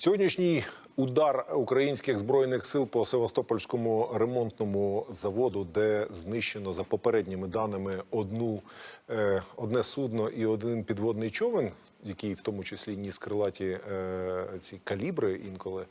Сьогоднішній удар українських збройних сил по Севастопольському ремонтному заводу, де знищено за попередніми даними одну е, одне судно і один підводний човен, який в тому числі ніс крилаті е, ці калібри інколи,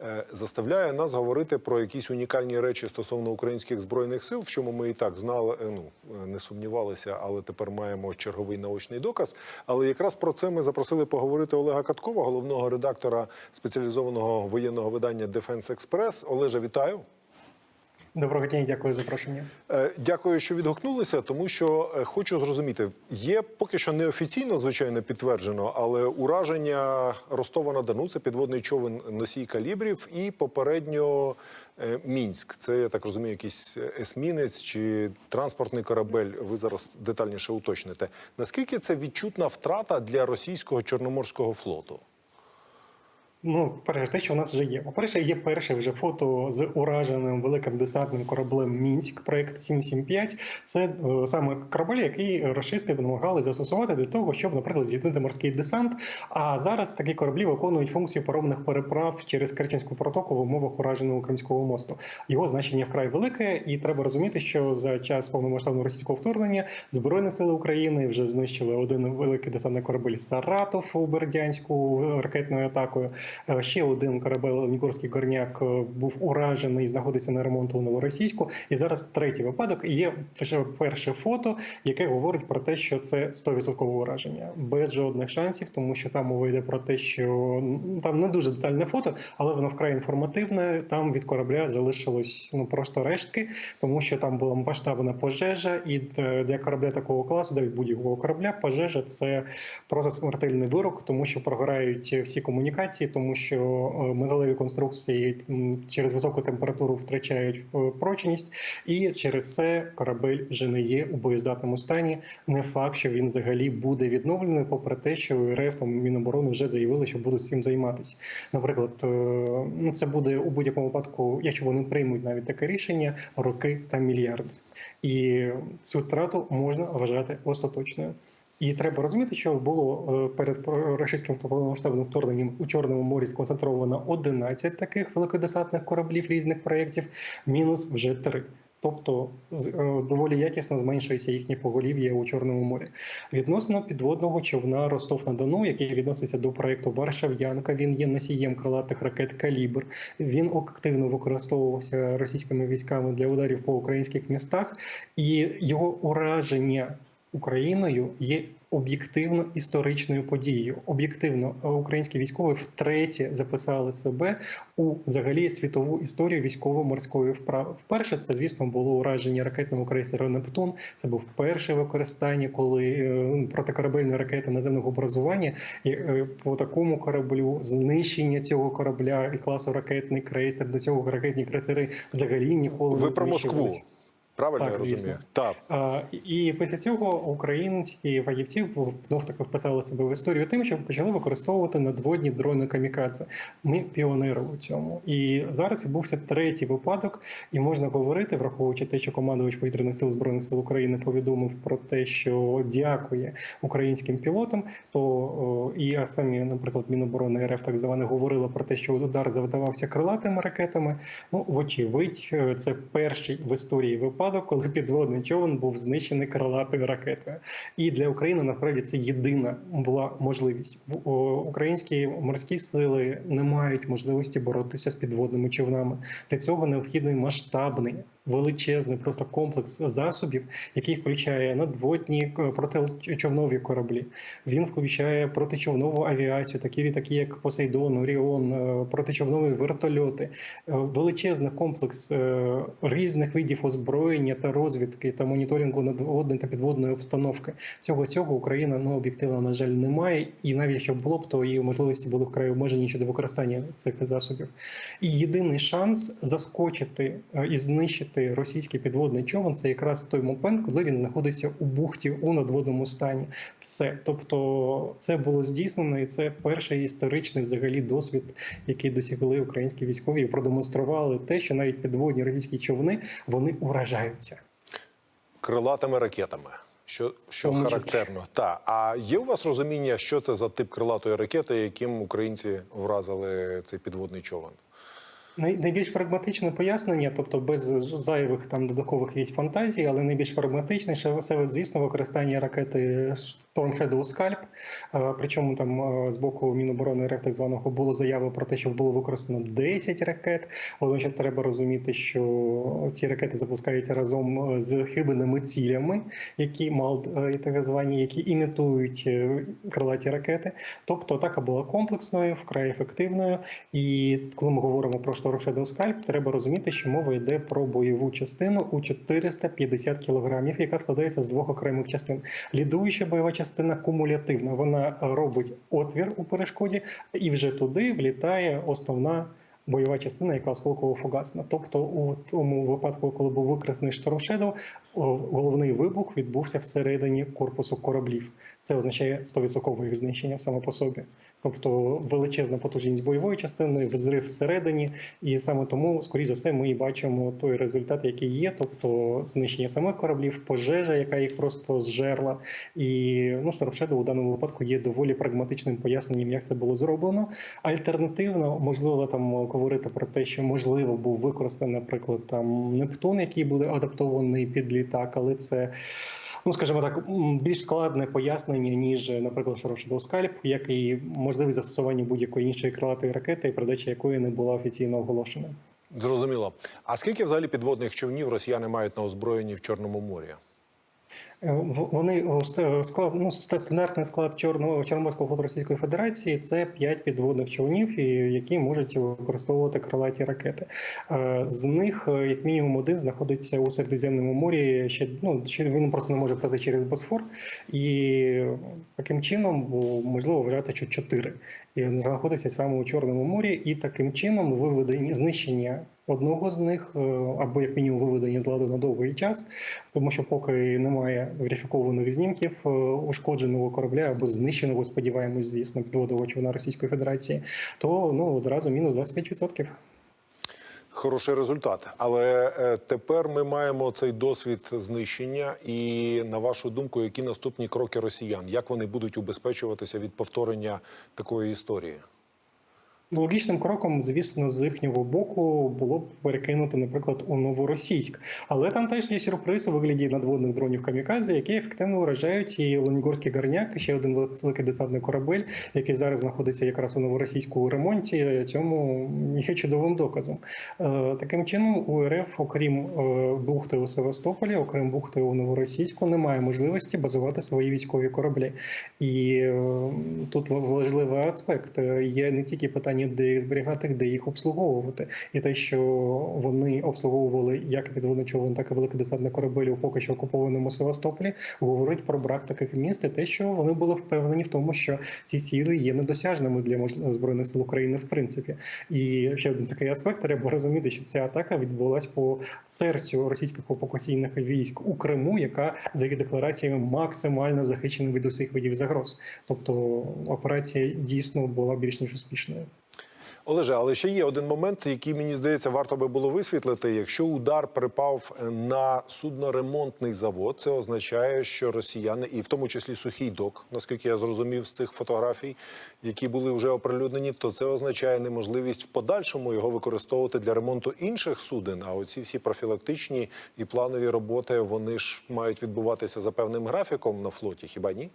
е, заставляє нас говорити про якісь унікальні речі стосовно українських збройних сил, в чому ми і так знали, е, ну е, не сумнівалися, але тепер маємо черговий наочний доказ. Але якраз про це ми запросили поговорити Олега Каткова, головного редактора спеціалізованого воєнного видання Defense Express. Олеже, вітаю. Доброго дня, дякую за запрошення. Е, Дякую, що відгукнулися, тому що е, хочу зрозуміти, є поки що неофіційно, звичайно, підтверджено, але ураження Ростова на Дону це підводний човен носій калібрів, і попередньо е, Мінськ. Це я так розумію, якийсь есмінець чи транспортний корабель. Ви зараз детальніше уточните. Наскільки це відчутна втрата для російського чорноморського флоту? Ну, перше, те, що у нас вже є. По-перше, є перше вже фото з ураженим великим десантним кораблем Мінськ, проект 775. Це е, саме корабель, який рашисти намагали застосувати для того, щоб, наприклад, здійснити морський десант. А зараз такі кораблі виконують функцію паромних переправ через Керченську протоку в умовах ураженого Кримського мосту. Його значення вкрай велике, і треба розуміти, що за час повномасштабного російського вторгнення збройні сили України вже знищили один великий десантний корабель Саратов у Бердянську ракетною атакою. Е, Ще один корабель Нікорський горняк е, був уражений, знаходиться на ремонту у новоросійську. І зараз третій випадок. Є перше фото, яке говорить про те, що це 100% ураження, без жодних шансів, тому що там мова йде про те, що там не дуже детальне фото, але воно вкрай інформативне. Там від корабля залишилось ну просто рештки, тому що там була масштабна пожежа, і е, для корабля такого класу, для будь-якого корабля, пожежа це просто смертельний вирок, тому що прогорають всі комунікації, тому що е, металеві конструкції через високу температуру втрачають е, прочність, і через це корабель вже не є у боєздатному стані. Не факт, що він взагалі буде відновлений, попри те, що РФ там Міноборони вже заявили, що будуть цим займатися. Наприклад, е, ну це буде у будь-якому випадку, якщо вони приймуть навіть таке рішення, роки та мільярди. І цю втрату можна вважати остаточною. І треба розуміти, що було е, перед російським повномасштабним вторгненням у Чорному морі сконцентровано 11 таких великодесантних кораблів різних проєктів, мінус вже 3. Тобто е, доволі якісно зменшується їхнє поголів'я у Чорному морі. Відносно підводного човна Ростов на Дону, який відноситься до проєкту Варшав'янка, він є носієм крилатих ракет Калібр. Він активно використовувався російськими військами для ударів по українських містах, і його ураження Україною є об'єктивно історичною подією. Об'єктивно е, українські військові втретє записали себе у взагалі світову історію військово-морської вправи. Вперше це, звісно, було ураження ракетного крейсера Нептун. Це був перше використання, коли е, протикорабельної ракети наземного образування і е, по такому кораблю знищення цього корабля і класу ракетний крейсер. До цього ракетні крейсери взагалі ніколи Ви не про Москву. Правильно Так, я розумію? звісно. Так. А, І після цього українські фахівці знов таки вписали себе в історію тим, що почали використовувати надводні дрони камікадзе. Ми піонери у цьому. І зараз відбувся третій випадок, і можна говорити, враховуючи те, що командувач повітряних сил збройних сил України повідомив про те, що дякує українським пілотам. То і самі, наприклад, Міноборони РФ так зване говорили про те, що удар завдавався крилатими ракетами. Ну, вочевидь, е, це перший в історії випадок, коли підводний човен був знищений крилатою ракетою. І для України насправді це єдина була можливість. Українські морські сили не мають можливості боротися з підводними човнами. Для цього необхідний масштабний. Величезний просто комплекс засобів, який включає надводні е, протичовнові кораблі. Він включає протичовнову авіацію, такі літаки, як Посейдон, Оріон, е, протичовнові вертольоти, Е, величезний комплекс різних видів озброєння та розвідки та моніторингу надводної та підводної обстановки. Всього цього Україна ну об'єктивно на жаль не має, і навіть якщо було б, то її можливості були вкрай обмежені щодо використання цих засобів. І єдиний шанс заскочити і знищити російський підводний човен це якраз той момент, коли він знаходиться у бухті у надводному стані. Все, тобто, це було здійснено, і це перший історичний взагалі досвід, який досягли українські військові, і продемонстрували те, що навіть підводні російські човни вони уражаються. крилатими ракетами. Що, що характерно. Та а є у вас розуміння, що це за тип крилатої ракети, яким українці вразили цей підводний човен? Най- Найбільш прагматичне пояснення, тобто без зайвих там додаткових якісь фантазій, але найбільш прагматичне, що це, звісно, використання ракети Storm Shadow Scalp. Причому там з боку Міноборони РФ так званого було заява про те, що було використано 10 ракет. Водночас треба розуміти, що ці ракети запускаються разом е, з хибними цілями, які мал е, так звані, які імітують е, крилаті ракети. Тобто атака була комплексною, вкрай ефективною. І коли ми говоримо про Storm Shadow Scalp, треба розуміти, що мова йде про бойову частину у 450 кілограмів, яка складається з двох окремих частин. Лідуюча бойова частина кумулятивна. Вона робить отвір у перешкоді, і вже туди влітає основна. Бойова частина, яка осколково фугасна. Тобто, у тому випадку, коли був використаний Storm головний вибух відбувся всередині корпусу кораблів. Це означає 100% їх знищення саме по собі. Тобто величезна потужність бойової частини, взрив всередині, і саме тому, скоріш за все, ми і бачимо той результат, який є, тобто знищення самих кораблів, пожежа, яка їх просто зжерла. І ну, Storm у даному випадку є доволі прагматичним поясненням, як це було зроблено. Альтернативно, можливо, там говорити про те, що можливо був використаний, наприклад, там Нептун, який буде адаптований під літак, але це. Ну, скажімо так, більш складне пояснення, ніж, наприклад, Shadow Скальп, як і можливість застосування будь-якої іншої крилатої ракети, передача якої не була офіційно оголошена. Зрозуміло. А скільки взагалі підводних човнів росіяни мають на озброєнні в Чорному морі? Е, Вони склад, ну, ста- стандартний склад Чорного Чорноморського флоту Російської Федерації це 5 підводних човнів, які можуть використовувати крилаті ракети. Е, З них, е, як мінімум, один знаходиться у Середземному морі. Ще ну ще він просто не може пройти через Босфор, і таким чином можливо вважати, що чотири і знаходиться саме у Чорному морі, і таким чином виведення знищення. Одного з них е, або як мінімум виведення з ладу на довгий час, тому що поки немає верифікованих знімків е, ушкодженого корабля або знищеного, сподіваємось, звісно, підводного човна Російської Федерації, то ну одразу мінус 25%. Хороший результат. Але е, тепер ми маємо цей досвід знищення. І на вашу думку, які наступні кроки росіян? Як вони будуть убезпечуватися від повторення такої історії? Логічним кроком, звісно, з їхнього боку було б перекинути, наприклад, у новоросійськ. Але там теж є сюрприз у вигляді надводних дронів камікадзе, які ефективно вражають і Ленігорський гарняк, ще один великий десантний корабель, який зараз знаходиться якраз у новоросійську у ремонті. Цьому є чудовим доказом. Е, Таким чином, у РФ, окрім е, бухти у Севастополі, окрім бухти у новоросійську, немає можливості базувати свої військові кораблі. І е, тут важливий аспект. Є не тільки питання, де їх зберігати, де їх обслуговувати, і те, що вони обслуговували як підводний човен, так і великий десантний корабель у поки що окупованому Севастополі, говорить про брак таких міст, і те, що вони були впевнені в тому, що ці цілі є недосяжними для збройних сил України, в принципі. І ще один такий аспект, треба розуміти, що ця атака відбулась по серцю російських окупаційних військ у Криму, яка за їх деклараціями максимально захищена від усіх видів загроз. Тобто операція дійсно була більш ніж успішною. Олеже, але ще є один момент, який мені здається, варто би було висвітлити. Якщо удар припав на судноремонтний завод, це означає, що росіяни, і в тому числі сухий док, наскільки я зрозумів з тих фотографій, які були вже оприлюднені, то це означає неможливість в подальшому його використовувати для ремонту інших суден. А оці всі профілактичні і планові роботи вони ж мають відбуватися за певним графіком на флоті. Хіба ні?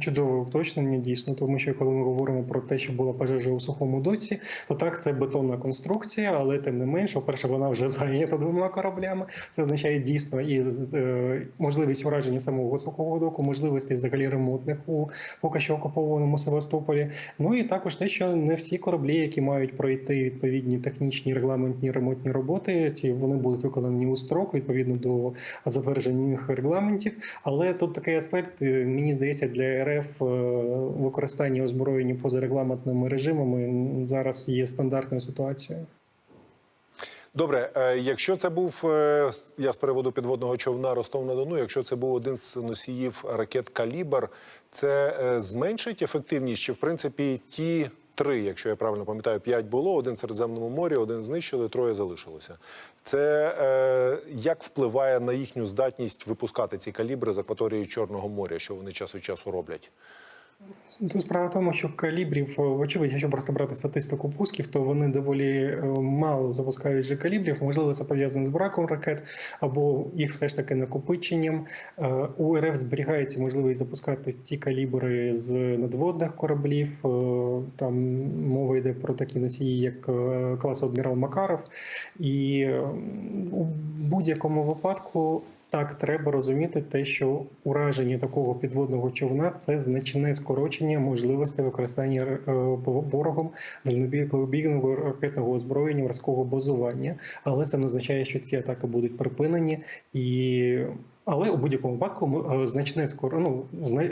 Чудове уточнення дійсно, тому що коли ми говоримо про те, що була пожежа у сухому доці, то так це бетонна конструкція, але тим не менш, по-перше, вона вже зайнята двома кораблями. Це означає дійсно і е, можливість враження самого сухого доку, можливості взагалі ремонтних у поки що окупованому Севастополі. Ну і також те, що не всі кораблі, які мають пройти відповідні технічні регламентні ремонтні роботи, ці вони будуть виконані у строк відповідно до затверджених регламентів. Але тут такий аспект, е, мені здається, для РФ е, використання озброєння поза регламентними режимами зараз є стандартною ситуацією. Добре, е, якщо це був е, я з переводу підводного човна Ростов на Дону, якщо це був один з носіїв ракет Калібр, це зменшить ефективність? Чи в принципі ті три, якщо я правильно пам'ятаю, п'ять було. Один в Середземному морі, один знищили, троє залишилося. Це е, як впливає на їхню здатність випускати ці калібри з акваторії Чорного моря, що вони час від часу роблять? Тут справа в тому, що калібрів, е, вочевидь, якщо просто брати статистику пусків, то вони доволі е, мало запускають же калібрів. Можливо, це пов'язано з браком ракет, або їх все ж таки накопиченням. Е, У РФ зберігається можливість запускати ці калібри з надводних кораблів. Там мова йде про такі носії, як класу адмірал Макаров. І у будь-якому випадку. Так, треба розуміти те, що ураження такого підводного човна це значне скорочення можливостей використання е, ворогом дальнобійного ракетного озброєння морського базування, але це не означає, що ці атаки будуть припинені і. Але у будь-якому випадку е, значне ну,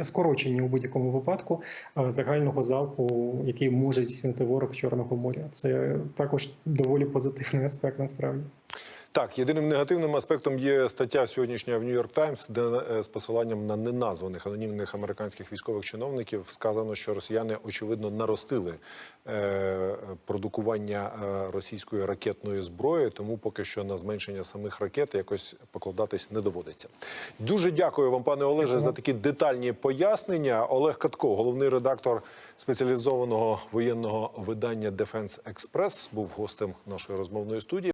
скорочення у будь-якому випадку е, загального залпу, який може здійснити ворог Чорного моря. Це також доволі позитивний аспект насправді. Так, єдиним негативним аспектом є стаття сьогоднішня в Нью-Йорк Таймс, де е, з посиланням на неназваних анонімних американських військових чиновників сказано, що росіяни очевидно наростили е, продукування е, російської ракетної зброї, тому поки що на зменшення самих ракет якось покладатись не доводиться. Дуже дякую вам, пане Олеже, за такі детальні пояснення. Олег Катко, головний редактор спеціалізованого воєнного видання Defense Express, був гостем нашої розмовної студії.